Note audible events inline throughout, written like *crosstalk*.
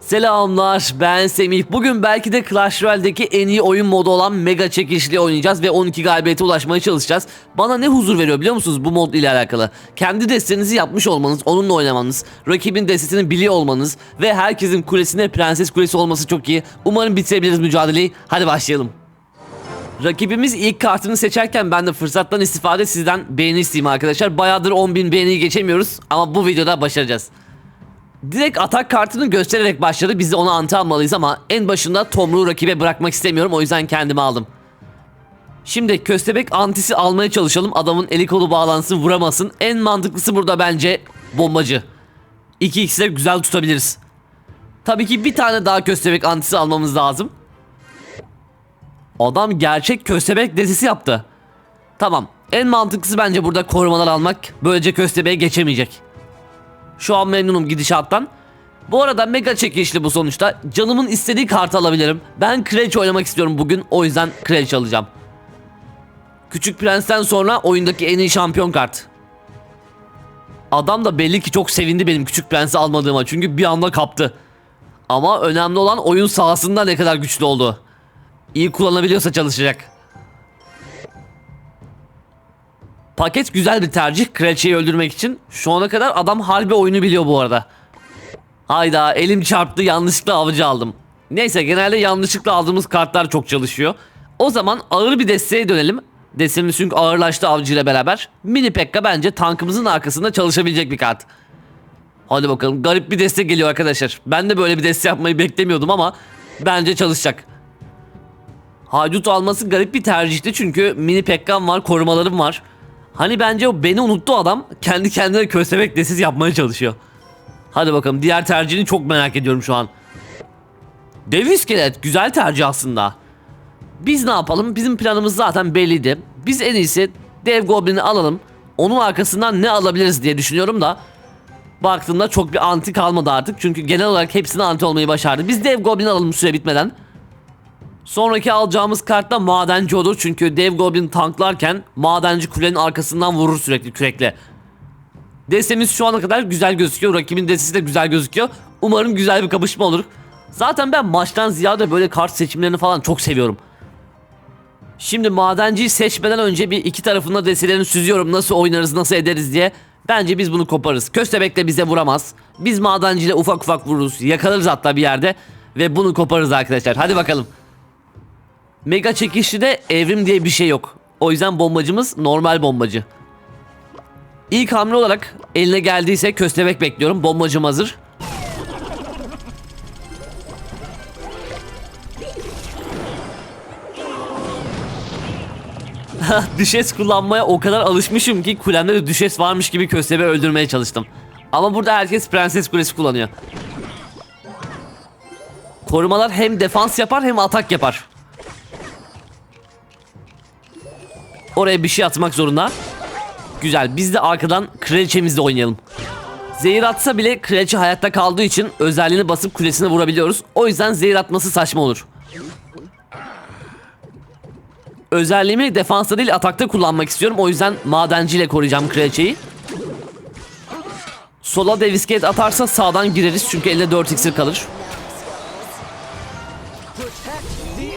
Selamlar ben Semih. Bugün belki de Clash Royale'deki en iyi oyun modu olan Mega Çekişli oynayacağız ve 12 galibiyete ulaşmaya çalışacağız. Bana ne huzur veriyor biliyor musunuz bu mod ile alakalı? Kendi destenizi yapmış olmanız, onunla oynamanız, rakibin destesini biliyor olmanız ve herkesin kulesine prenses kulesi olması çok iyi. Umarım bitirebiliriz mücadeleyi. Hadi başlayalım. Rakibimiz ilk kartını seçerken ben de fırsattan istifade sizden beğeni isteyeyim arkadaşlar. Bayağıdır 10.000 beğeniyi geçemiyoruz ama bu videoda başaracağız. Direkt atak kartını göstererek başladı. Biz de ona antı almalıyız ama en başında Tomruğu rakibe bırakmak istemiyorum. O yüzden kendimi aldım. Şimdi köstebek antisi almaya çalışalım. Adamın eli kolu bağlansın vuramasın. En mantıklısı burada bence bombacı. 2x'le güzel tutabiliriz. Tabii ki bir tane daha köstebek antisi almamız lazım. Adam gerçek köstebek dizisi yaptı. Tamam. En mantıklısı bence burada korumalar almak. Böylece köstebeğe geçemeyecek. Şu an memnunum gidişattan. Bu arada mega çekişli bu sonuçta. Canımın istediği kartı alabilirim. Ben Kraliçe oynamak istiyorum bugün. O yüzden Kraliçe alacağım. Küçük Prens'ten sonra oyundaki en iyi şampiyon kart. Adam da belli ki çok sevindi benim Küçük Prens'i almadığıma. Çünkü bir anda kaptı. Ama önemli olan oyun sahasında ne kadar güçlü olduğu. İyi kullanabiliyorsa çalışacak. Paket güzel bir tercih kraliçeyi öldürmek için. Şu ana kadar adam harbi oyunu biliyor bu arada. Hayda elim çarptı yanlışlıkla avcı aldım. Neyse genelde yanlışlıkla aldığımız kartlar çok çalışıyor. O zaman ağır bir desteğe dönelim. Destemiz çünkü ağırlaştı avcı ile beraber. Mini Pekka bence tankımızın arkasında çalışabilecek bir kart. Hadi bakalım garip bir destek geliyor arkadaşlar. Ben de böyle bir destek yapmayı beklemiyordum ama bence çalışacak. Haydut alması garip bir tercihti çünkü mini Pekka'm var korumalarım var. Hani bence o beni unuttu adam kendi kendine köstebek desiz yapmaya çalışıyor. Hadi bakalım diğer tercihini çok merak ediyorum şu an. Dev iskelet güzel tercih aslında. Biz ne yapalım? Bizim planımız zaten belliydi. Biz en iyisi dev goblin'i alalım. Onun arkasından ne alabiliriz diye düşünüyorum da. Baktığımda çok bir anti kalmadı artık. Çünkü genel olarak hepsini anti olmayı başardı. Biz dev goblin alalım süre bitmeden. Sonraki alacağımız kart da madenci olur. Çünkü dev goblin tanklarken madenci kulenin arkasından vurur sürekli kürekle. Destemiz şu ana kadar güzel gözüküyor. Rakibin destesi de güzel gözüküyor. Umarım güzel bir kapışma olur. Zaten ben maçtan ziyade böyle kart seçimlerini falan çok seviyorum. Şimdi madenciyi seçmeden önce bir iki tarafında destelerini süzüyorum. Nasıl oynarız, nasıl ederiz diye. Bence biz bunu koparız. Köstebek de bize vuramaz. Biz madenciyle ufak ufak vururuz. Yakalarız hatta bir yerde. Ve bunu koparız arkadaşlar. Hadi bakalım. Mega çekişli de evrim diye bir şey yok. O yüzden bombacımız normal bombacı. İlk hamle olarak eline geldiyse köstebek bekliyorum. Bombacım hazır. *laughs* düşes kullanmaya o kadar alışmışım ki kulemde de düşes varmış gibi köstebeği öldürmeye çalıştım. Ama burada herkes prenses kulesi kullanıyor. Korumalar hem defans yapar hem atak yapar. Oraya bir şey atmak zorunda. Güzel biz de arkadan kraliçemizle oynayalım. Zehir atsa bile kraliçe hayatta kaldığı için özelliğini basıp kulesine vurabiliyoruz. O yüzden zehir atması saçma olur. Özelliğimi defansta değil atakta kullanmak istiyorum. O yüzden madenciyle koruyacağım kraliçeyi. Sola dev iskelet atarsa sağdan gireriz çünkü elde 4 iksir kalır.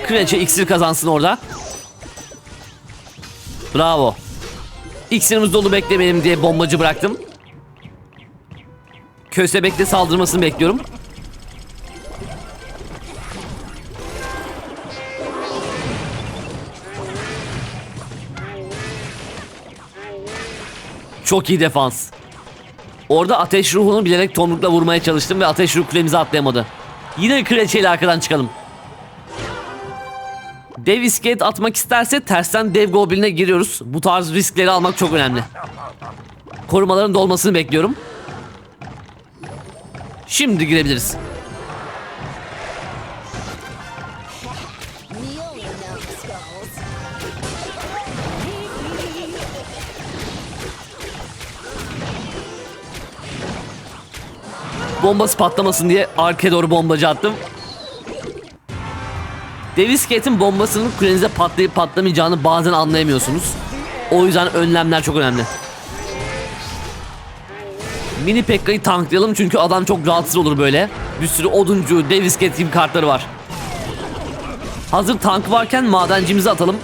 Kraliçe iksir kazansın orada. Bravo. İksirimiz dolu beklemeyelim diye bombacı bıraktım. Köstebekle saldırmasını bekliyorum. Çok iyi defans. Orada ateş ruhunu bilerek tomrukla vurmaya çalıştım ve ateş ruh kulemize atlayamadı. Yine kraliçeyle arkadan çıkalım. Dev iskelet atmak isterse tersten dev goblin'e giriyoruz. Bu tarz riskleri almak çok önemli. Korumaların dolmasını bekliyorum. Şimdi girebiliriz. Bombası patlamasın diye arkaya doğru bombacı attım. Dev iskeletin bombasının kulenize patlayıp patlamayacağını bazen anlayamıyorsunuz. O yüzden önlemler çok önemli. Mini Pekka'yı tanklayalım çünkü adam çok rahatsız olur böyle. Bir sürü oduncu, iskelet gibi kartları var. Hazır tank varken madencimizi atalım.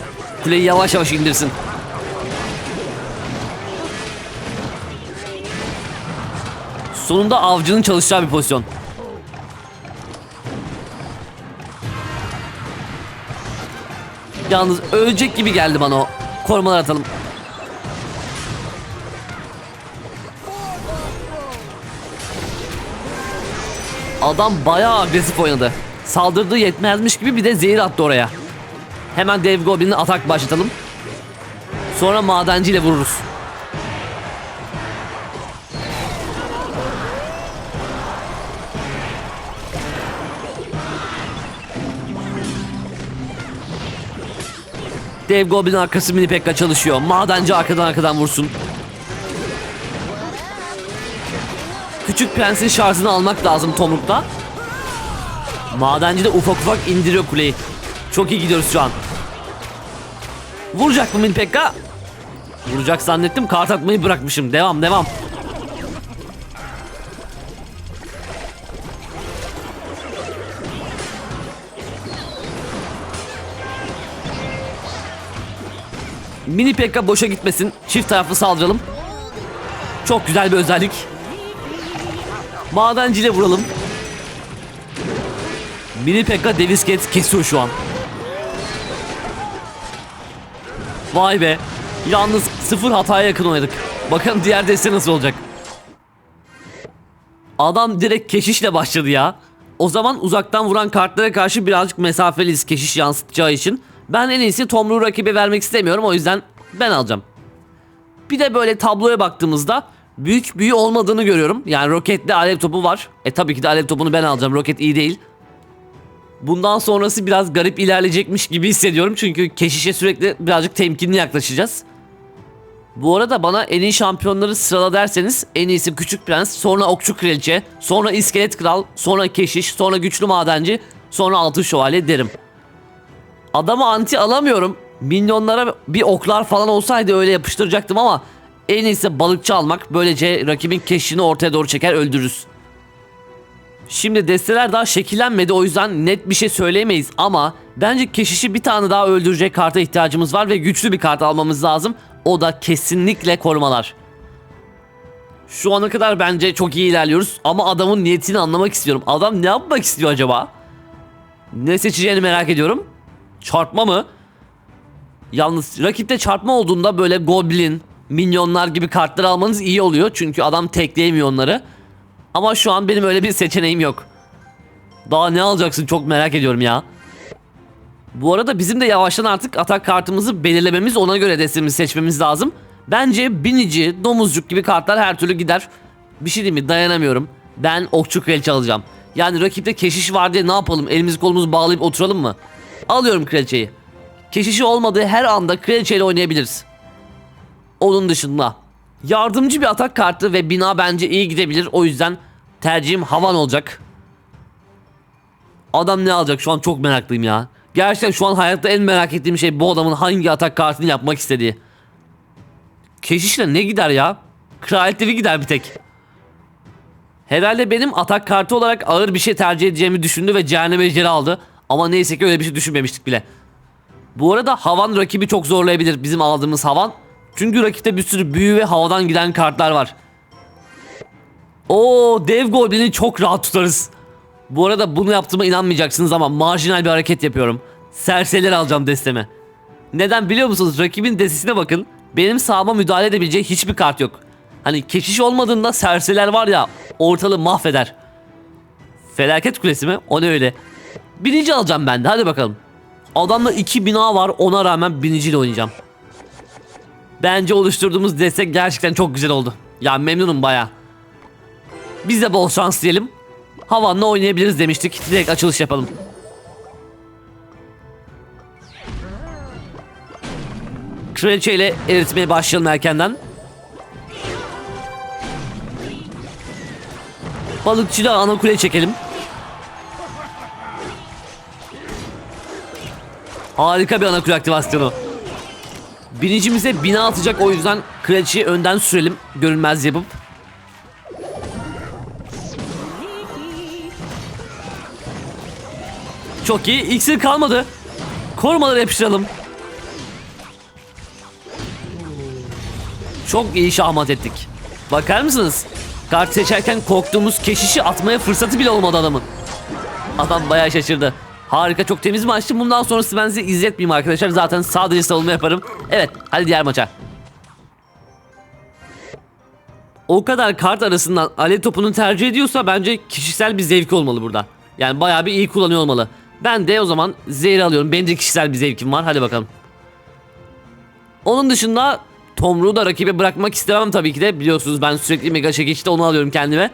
Kuleyi yavaş yavaş indirsin. Sonunda avcının çalışacağı bir pozisyon. Yalnız ölecek gibi geldi bana o. Korumalar atalım. Adam bayağı agresif oynadı. Saldırdığı yetmezmiş gibi bir de zehir attı oraya. Hemen dev goblin'e atak başlatalım. Sonra madenciyle vururuz. Dev Goblin arkası mini pekka çalışıyor. Madenci arkadan arkadan vursun. Küçük prensin şarjını almak lazım tomrukta. Madenci de ufak ufak indiriyor kuleyi. Çok iyi gidiyoruz şu an. Vuracak mı mini pekka? Vuracak zannettim kart atmayı bırakmışım. Devam devam. Mini Pekka boşa gitmesin. Çift taraflı saldıralım. Çok güzel bir özellik. Madenciyle vuralım. Mini Pekka Devisket kesiyor şu an. Vay be. Yalnız sıfır hataya yakın oynadık. Bakalım diğer deste nasıl olacak. Adam direkt keşişle başladı ya. O zaman uzaktan vuran kartlara karşı birazcık mesafeliyiz keşiş yansıtacağı için. Ben en iyisi Tomruğu rakibe vermek istemiyorum o yüzden ben alacağım. Bir de böyle tabloya baktığımızda büyük büyü olmadığını görüyorum. Yani roketli alev topu var. E tabii ki de alev topunu ben alacağım. Roket iyi değil. Bundan sonrası biraz garip ilerleyecekmiş gibi hissediyorum. Çünkü keşişe sürekli birazcık temkinli yaklaşacağız. Bu arada bana en iyi şampiyonları sırala derseniz en iyisi Küçük Prens, sonra Okçu Kraliçe, sonra İskelet Kral, sonra Keşiş, sonra Güçlü Madenci, sonra Altın Şövalye derim. Adamı anti alamıyorum. Minyonlara bir oklar falan olsaydı öyle yapıştıracaktım ama en iyisi balıkçı almak. Böylece rakibin keşini ortaya doğru çeker öldürürüz. Şimdi desteler daha şekillenmedi o yüzden net bir şey söyleyemeyiz ama bence keşişi bir tane daha öldürecek karta ihtiyacımız var ve güçlü bir kart almamız lazım. O da kesinlikle korumalar. Şu ana kadar bence çok iyi ilerliyoruz ama adamın niyetini anlamak istiyorum. Adam ne yapmak istiyor acaba? Ne seçeceğini merak ediyorum. Çarpma mı? Yalnız rakipte çarpma olduğunda böyle goblin, minyonlar gibi kartlar almanız iyi oluyor. Çünkü adam tekleyemiyor onları. Ama şu an benim öyle bir seçeneğim yok. Daha ne alacaksın çok merak ediyorum ya. Bu arada bizim de yavaştan artık atak kartımızı belirlememiz ona göre destemizi seçmemiz lazım. Bence binici, domuzcuk gibi kartlar her türlü gider. Bir şey diyeyim mi dayanamıyorum. Ben okçu kraliçe alacağım. Yani rakipte keşiş var diye ne yapalım elimizi kolumuzu bağlayıp oturalım mı? Alıyorum kraliçeyi. Keşişi olmadığı her anda kraliçeyle oynayabiliriz. Onun dışında yardımcı bir atak kartı ve bina bence iyi gidebilir. O yüzden tercihim havan olacak. Adam ne alacak şu an çok meraklıyım ya. Gerçekten şu an hayatta en merak ettiğim şey bu adamın hangi atak kartını yapmak istediği. Keşişle ne gider ya? Kraliyetleri gider bir tek. Herhalde benim atak kartı olarak ağır bir şey tercih edeceğimi düşündü ve cehennem ejderi aldı. Ama neyse ki öyle bir şey düşünmemiştik bile. Bu arada havan rakibi çok zorlayabilir bizim aldığımız havan. Çünkü rakipte bir sürü büyü ve havadan giden kartlar var. Oo dev goblini çok rahat tutarız. Bu arada bunu yaptığıma inanmayacaksınız ama marjinal bir hareket yapıyorum. Serseler alacağım desteme. Neden biliyor musunuz? Rakibin destesine bakın. Benim sağıma müdahale edebileceği hiçbir kart yok. Hani keşiş olmadığında serseler var ya ortalığı mahveder. Felaket kulesi mi? O ne öyle? Binici alacağım ben de hadi bakalım. Adamda iki bina var ona rağmen biniciyle oynayacağım. Bence oluşturduğumuz destek gerçekten çok güzel oldu. Ya memnunum baya. Biz de bol şans diyelim. Havanla oynayabiliriz demiştik. Direkt açılış yapalım. Kraliçe ile eritmeye başlayalım erkenden. Balıkçıyla ana kule çekelim. Harika bir ana kule aktivasyonu. Binicimize bina atacak o yüzden kraliçeyi önden sürelim görünmez yapıp. Çok iyi. İksir kalmadı. Korumaları yapıştıralım. Çok iyi şahmat ettik. Bakar mısınız? Kart seçerken korktuğumuz keşişi atmaya fırsatı bile olmadı adamın. Adam bayağı şaşırdı. Harika çok temiz maçtı. Bundan sonrası ben size izletmeyeyim arkadaşlar. Zaten sadece savunma yaparım. Evet hadi diğer maça. O kadar kart arasından alev topunu tercih ediyorsa bence kişisel bir zevki olmalı burada. Yani bayağı bir iyi kullanıyor olmalı. Ben de o zaman zehri alıyorum. Benim de kişisel bir zevkim var. Hadi bakalım. Onun dışında Tomruğu da rakibe bırakmak istemem tabii ki de. Biliyorsunuz ben sürekli mega çekiçte onu alıyorum kendime.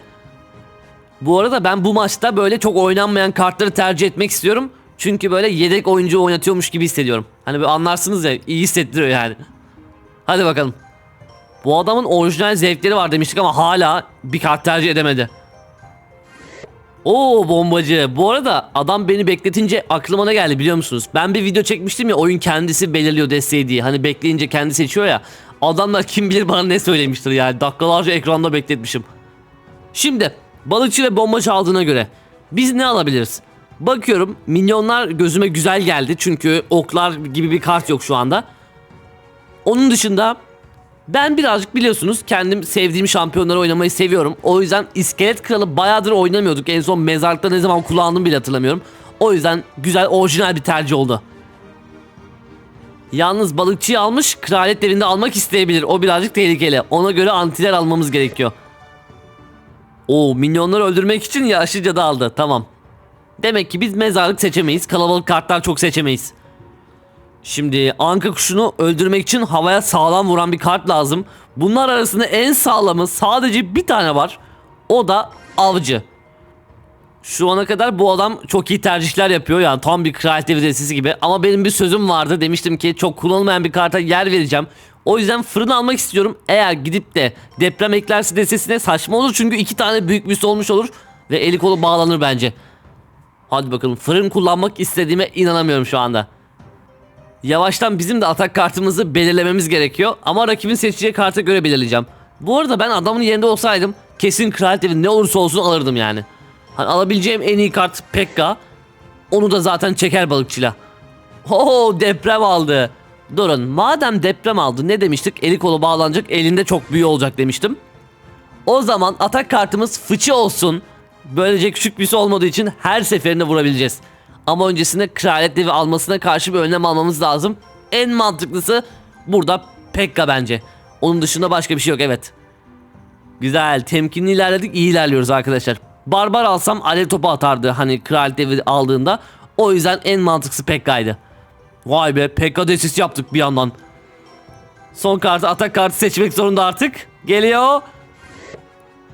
Bu arada ben bu maçta böyle çok oynanmayan kartları tercih etmek istiyorum. Çünkü böyle yedek oyuncu oynatıyormuş gibi hissediyorum. Hani böyle anlarsınız ya iyi hissettiriyor yani. Hadi bakalım. Bu adamın orijinal zevkleri var demiştik ama hala bir kart tercih edemedi. Oo bombacı. Bu arada adam beni bekletince aklıma ne geldi biliyor musunuz? Ben bir video çekmiştim ya oyun kendisi belirliyor desteği diye. Hani bekleyince kendi seçiyor ya. Adamlar kim bilir bana ne söylemiştir yani. Dakikalarca ekranda bekletmişim. Şimdi balıkçı ve bombacı aldığına göre biz ne alabiliriz? Bakıyorum minyonlar gözüme güzel geldi çünkü oklar gibi bir kart yok şu anda. Onun dışında ben birazcık biliyorsunuz kendim sevdiğim şampiyonları oynamayı seviyorum. O yüzden İskelet Kralı bayağıdır oynamıyorduk. En son mezarlıkta ne zaman kullandım bile hatırlamıyorum. O yüzden güzel orijinal bir tercih oldu. Yalnız balıkçıyı almış kraliyet devinde almak isteyebilir. O birazcık tehlikeli. Ona göre antiler almamız gerekiyor. Oo minyonları öldürmek için yaşlıca da aldı. Tamam. Demek ki biz mezarlık seçemeyiz. Kalabalık kartlar çok seçemeyiz. Şimdi anka kuşunu öldürmek için havaya sağlam vuran bir kart lazım. Bunlar arasında en sağlamı sadece bir tane var. O da avcı. Şu ana kadar bu adam çok iyi tercihler yapıyor yani tam bir kraliyet destesi gibi. Ama benim bir sözüm vardı demiştim ki çok kullanılmayan bir karta yer vereceğim. O yüzden fırın almak istiyorum. Eğer gidip de deprem eklerse destesine saçma olur çünkü iki tane büyük büs olmuş olur. Ve eli kolu bağlanır bence. Hadi bakalım fırın kullanmak istediğime inanamıyorum şu anda. Yavaştan bizim de atak kartımızı belirlememiz gerekiyor. Ama rakibin seçeceği karta göre belirleyeceğim. Bu arada ben adamın yerinde olsaydım kesin kraliyet devi ne olursa olsun alırdım yani. Hani alabileceğim en iyi kart Pekka. Onu da zaten çeker balıkçıyla. Oo deprem aldı. Durun madem deprem aldı ne demiştik? Eli kolu bağlanacak elinde çok büyü olacak demiştim. O zaman atak kartımız fıçı olsun. Böylece küçük büyüsü olmadığı için her seferinde vurabileceğiz. Ama öncesinde kraliyet devi almasına karşı bir önlem almamız lazım. En mantıklısı burada Pekka bence. Onun dışında başka bir şey yok evet. Güzel temkinli ilerledik iyi ilerliyoruz arkadaşlar. Barbar alsam alev topu atardı hani kraliyet devi aldığında. O yüzden en mantıklısı Pekka'ydı. Vay be Pekka desis yaptık bir yandan. Son kartı atak kartı seçmek zorunda artık. Geliyor.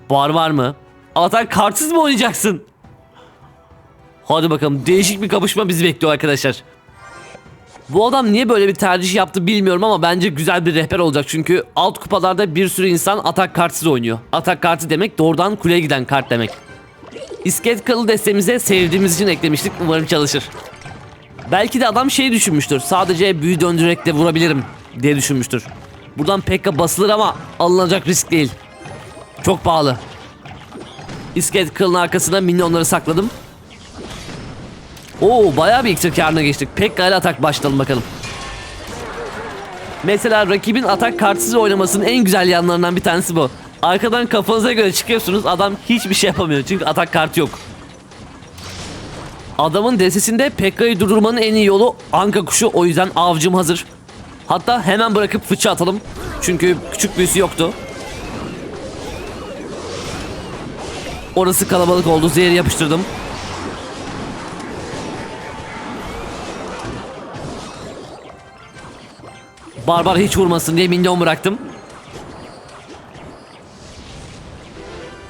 Barbar mı? Atak kartsız mı oynayacaksın? Hadi bakalım değişik bir kapışma bizi bekliyor arkadaşlar. Bu adam niye böyle bir tercih yaptı bilmiyorum ama bence güzel bir rehber olacak. Çünkü alt kupalarda bir sürü insan atak kartsız oynuyor. Atak kartı demek doğrudan kuleye giden kart demek. İskelet kralı destemize sevdiğimiz için eklemiştik. Umarım çalışır. Belki de adam şey düşünmüştür. Sadece büyü döndürerek de vurabilirim diye düşünmüştür. Buradan Pekka basılır ama alınacak risk değil. Çok pahalı. İskelet kralının arkasına minyonları sakladım. Oo bayağı bir iksir karına geçtik. Pekka ile atak başlayalım bakalım. Mesela rakibin atak kartsız oynamasının en güzel yanlarından bir tanesi bu. Arkadan kafanıza göre çıkıyorsunuz adam hiçbir şey yapamıyor çünkü atak kartı yok. Adamın destesinde Pekka'yı durdurmanın en iyi yolu anka kuşu o yüzden avcım hazır. Hatta hemen bırakıp fıçı atalım. Çünkü küçük büyüsü yoktu. Orası kalabalık oldu. Zehri yapıştırdım. Barbar hiç vurmasın diye minyon bıraktım.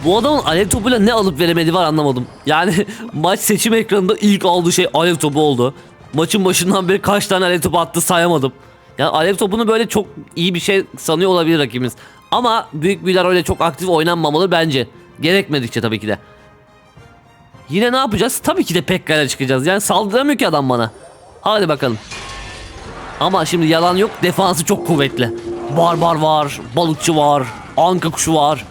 Bu adamın alev topuyla ne alıp veremedi var anlamadım. Yani *laughs* maç seçim ekranında ilk aldığı şey alev topu oldu. Maçın başından beri kaç tane alev topu attı sayamadım. Yani alev topunu böyle çok iyi bir şey sanıyor olabilir rakibimiz. Ama büyük büyüler öyle çok aktif oynanmamalı bence. Gerekmedikçe tabii ki de. Yine ne yapacağız? Tabii ki de Pekka'yla çıkacağız. Yani saldıramıyor ki adam bana. Hadi bakalım. Ama şimdi yalan yok defansı çok kuvvetli. Barbar var, balıkçı var, anka kuşu var.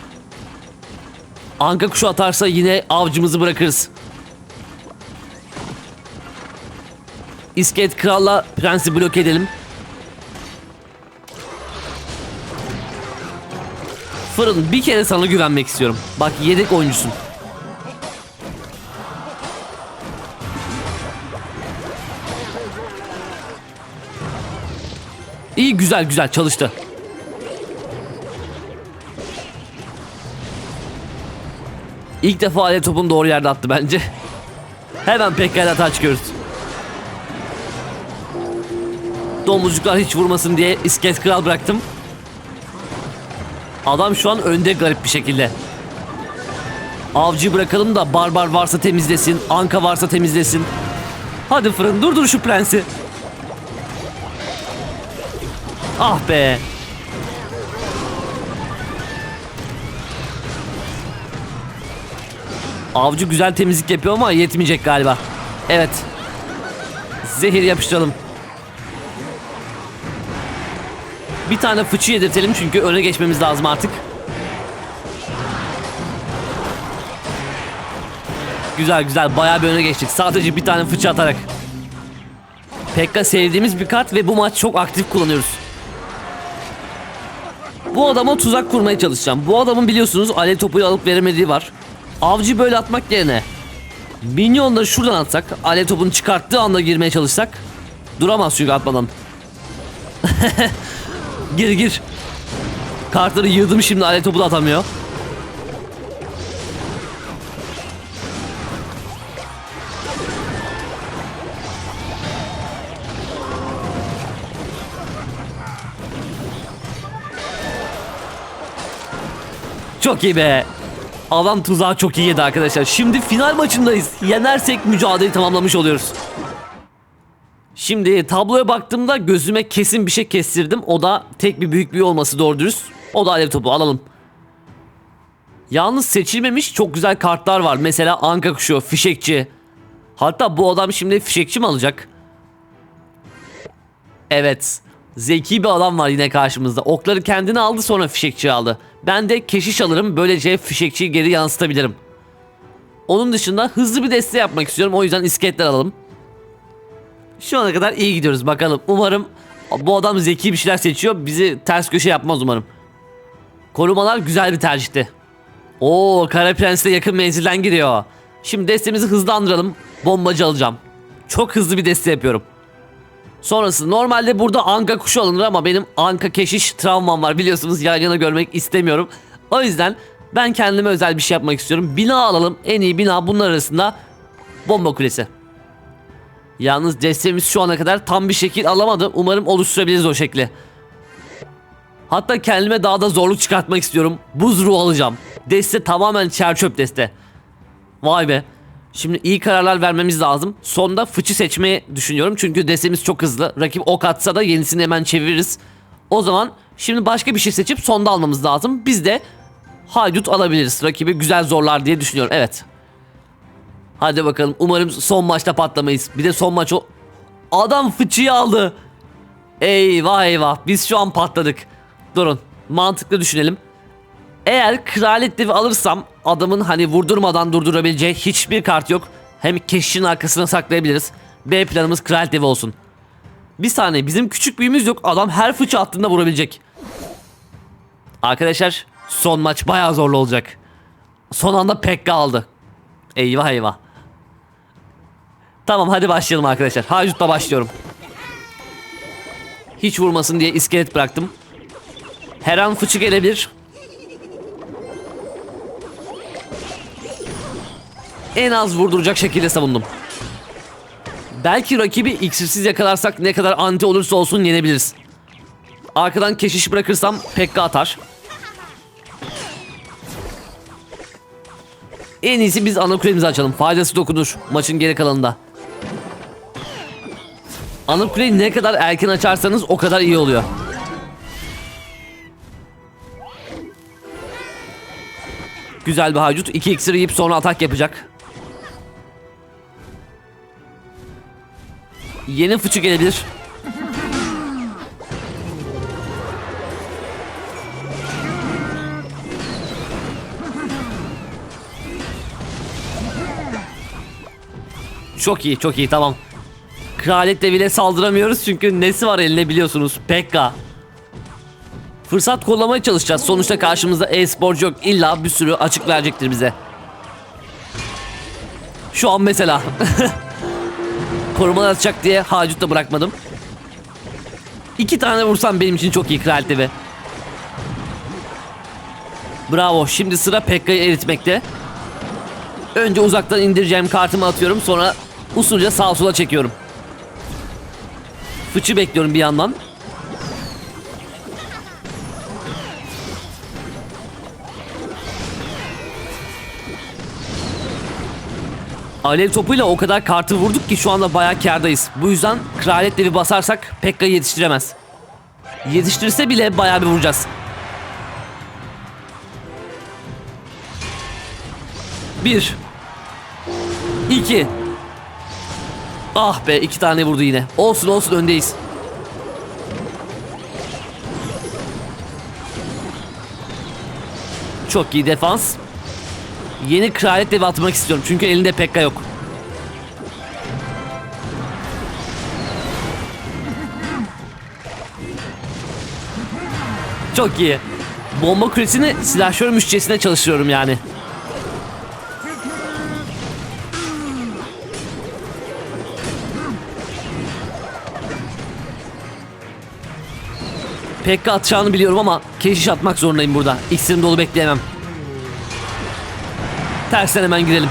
Anka kuşu atarsa yine avcımızı bırakırız. İskelet kralla prensi bloke edelim. Fırın bir kere sana güvenmek istiyorum. Bak yedek oyuncusun. İyi güzel güzel çalıştı. İlk defa alet topunu doğru yerde attı bence. Hemen pekala hata çıkıyoruz. Domuzcuklar hiç vurmasın diye iskelet kral bıraktım. Adam şu an önde garip bir şekilde. Avcı bırakalım da barbar varsa temizlesin, anka varsa temizlesin. Hadi fırın durdur şu prensi. Ah be. Avcı güzel temizlik yapıyor ama yetmeyecek galiba. Evet. Zehir yapıştıralım. Bir tane fıçı yedirtelim çünkü öne geçmemiz lazım artık. Güzel güzel bayağı bir öne geçtik. Sadece bir tane fıçı atarak. Pekka sevdiğimiz bir kart ve bu maç çok aktif kullanıyoruz. Bu adama tuzak kurmaya çalışacağım. Bu adamın biliyorsunuz alev topuyu alıp veremediği var. Avcı böyle atmak yerine Minyonları şuradan atsak alev topunu çıkarttığı anda girmeye çalışsak Duramaz çünkü atmadan. *laughs* Gir gir. Kartları yığdım şimdi alev topu da atamıyor. Çok iyi be. Adam tuzağı çok iyi yedi arkadaşlar. Şimdi final maçındayız. Yenersek mücadeleyi tamamlamış oluyoruz. Şimdi tabloya baktığımda gözüme kesin bir şey kestirdim. O da tek bir büyük bir olması doğru dürüst. O da alev topu alalım. Yalnız seçilmemiş çok güzel kartlar var. Mesela anka kuşu, fişekçi. Hatta bu adam şimdi fişekçi mi alacak? Evet. Zeki bir adam var yine karşımızda. Okları kendine aldı sonra fişekçi aldı. Ben de keşiş alırım böylece fişekçiyi geri yansıtabilirim. Onun dışında hızlı bir deste yapmak istiyorum. O yüzden iskeletler alalım. Şu ana kadar iyi gidiyoruz bakalım. Umarım bu adam zeki bir şeyler seçiyor. Bizi ters köşe yapmaz umarım. Korumalar güzel bir tercihti. Oo Kara Prens de yakın menzilden giriyor. Şimdi destemizi hızlandıralım. Bombacı alacağım. Çok hızlı bir deste yapıyorum. Sonrası normalde burada anka kuşu alınır ama benim anka keşiş travmam var biliyorsunuz yan yana görmek istemiyorum. O yüzden ben kendime özel bir şey yapmak istiyorum. Bina alalım. En iyi bina bunlar arasında bomba kulesi. Yalnız destemiz şu ana kadar tam bir şekil alamadı. Umarım oluşturabiliriz o şekli. Hatta kendime daha da zorluk çıkartmak istiyorum. Buz ruhu alacağım. Deste tamamen çerçöp deste. Vay be. Şimdi iyi kararlar vermemiz lazım. Sonda fıçı seçmeyi düşünüyorum. Çünkü destemiz çok hızlı. Rakip ok atsa da yenisini hemen çeviririz. O zaman şimdi başka bir şey seçip sonda almamız lazım. Biz de haydut alabiliriz. Rakibi güzel zorlar diye düşünüyorum. Evet. Hadi bakalım. Umarım son maçta patlamayız. Bir de son maç o... Adam fıçıyı aldı. Eyvah eyvah. Biz şu an patladık. Durun. Mantıklı düşünelim. Eğer kraliyet devi alırsam adamın hani vurdurmadan durdurabileceği hiçbir kart yok. Hem keşişin arkasına saklayabiliriz. B planımız kraliyet devi olsun. Bir saniye bizim küçük büyümüz yok. Adam her fıçı attığında vurabilecek. Arkadaşlar son maç bayağı zorlu olacak. Son anda Pekka aldı. Eyvah eyvah. Tamam hadi başlayalım arkadaşlar. Haydut'la başlıyorum. Hiç vurmasın diye iskelet bıraktım. Her an fıçı gelebilir. En az vurduracak şekilde savundum. Belki rakibi iksirsiz yakalarsak ne kadar anti olursa olsun yenebiliriz. Arkadan keşiş bırakırsam Pekka atar. En iyisi biz ana kulemizi açalım. Faydası dokunur maçın geri kalanında. Ana kuleyi ne kadar erken açarsanız o kadar iyi oluyor. Güzel bir hacut. 2 iksir yiyip sonra atak yapacak. Yeni fıçı gelebilir. Çok iyi, çok iyi tamam. Kraliyet deviyle saldıramıyoruz çünkü nesi var eline biliyorsunuz. Pekka. Fırsat kollamaya çalışacağız. Sonuçta karşımızda e-sporcu yok. İlla bir sürü açık verecektir bize. Şu an mesela. *laughs* Korumalar atacak diye Hacut da bırakmadım. İki tane vursam benim için çok iyi kraliyet devi. Bravo. Şimdi sıra Pekka'yı eritmekte. Önce uzaktan indireceğim kartımı atıyorum. Sonra usulca sağa sola çekiyorum. Fıçı bekliyorum bir yandan. Alev topuyla o kadar kartı vurduk ki şu anda bayağı kârdayız. Bu yüzden kraliyet devi basarsak Pekka'yı yetiştiremez. Yetiştirse bile bayağı bir vuracağız. Bir. İki. Ah be iki tane vurdu yine. Olsun olsun öndeyiz. Çok iyi defans. Yeni kraliyet devi atmak istiyorum çünkü elinde Pekka yok. Çok iyi. Bomba kulesini silahşör müşterisine çalışıyorum yani. Pekka atacağını biliyorum ama keşiş atmak zorundayım burada. İksirim dolu bekleyemem. Tersten hemen girelim.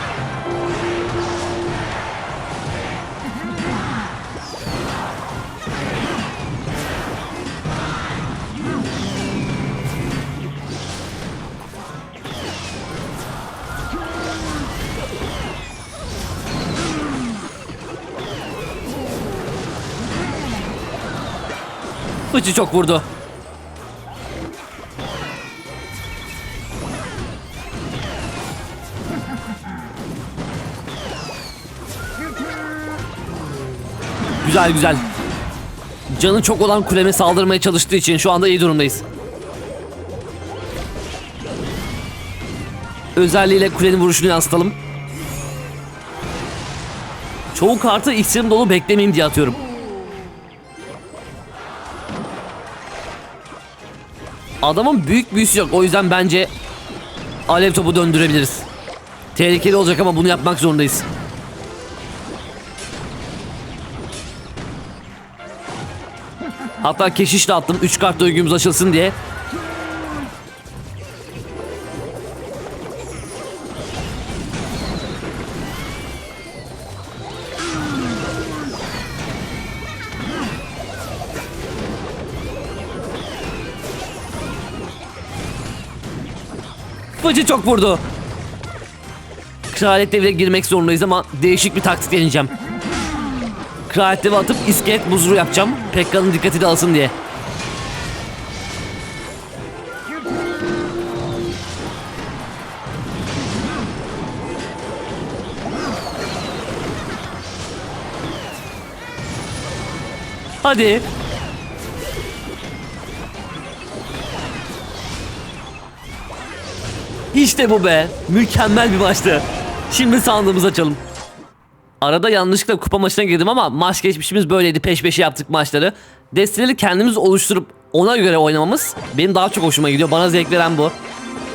Fıçı çok vurdu. Güzel güzel. Canı çok olan kuleme saldırmaya çalıştığı için şu anda iyi durumdayız. Özelliğiyle kulenin vuruşunu yansıtalım. Çoğu kartı iksirim dolu beklemeyeyim diye atıyorum. Adamın büyük büyüsü yok. O yüzden bence alev topu döndürebiliriz. Tehlikeli olacak ama bunu yapmak zorundayız. Hatta keşiş de attım. 3 kart döngümüz açılsın diye. Fıcı çok vurdu. Kraliyet devre girmek zorundayız ama değişik bir taktik deneyeceğim. Kraliyet devi atıp iskelet buzuru yapacağım. Pekka'nın dikkati dağılsın diye. Hadi. İşte bu be. Mükemmel bir maçtı. Şimdi sandığımızı açalım. Arada yanlışlıkla kupa maçına girdim ama maç geçmişimiz böyleydi. Peş peşe yaptık maçları. Destineleri kendimiz oluşturup ona göre oynamamız benim daha çok hoşuma gidiyor. Bana zevk veren bu.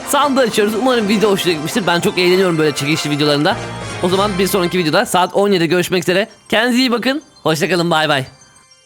Sandığı açıyoruz. Umarım video hoşuna gitmiştir. Ben çok eğleniyorum böyle çekişli videolarında. O zaman bir sonraki videoda saat 17'de görüşmek üzere. Kendinize iyi bakın. Hoşçakalın bay bay.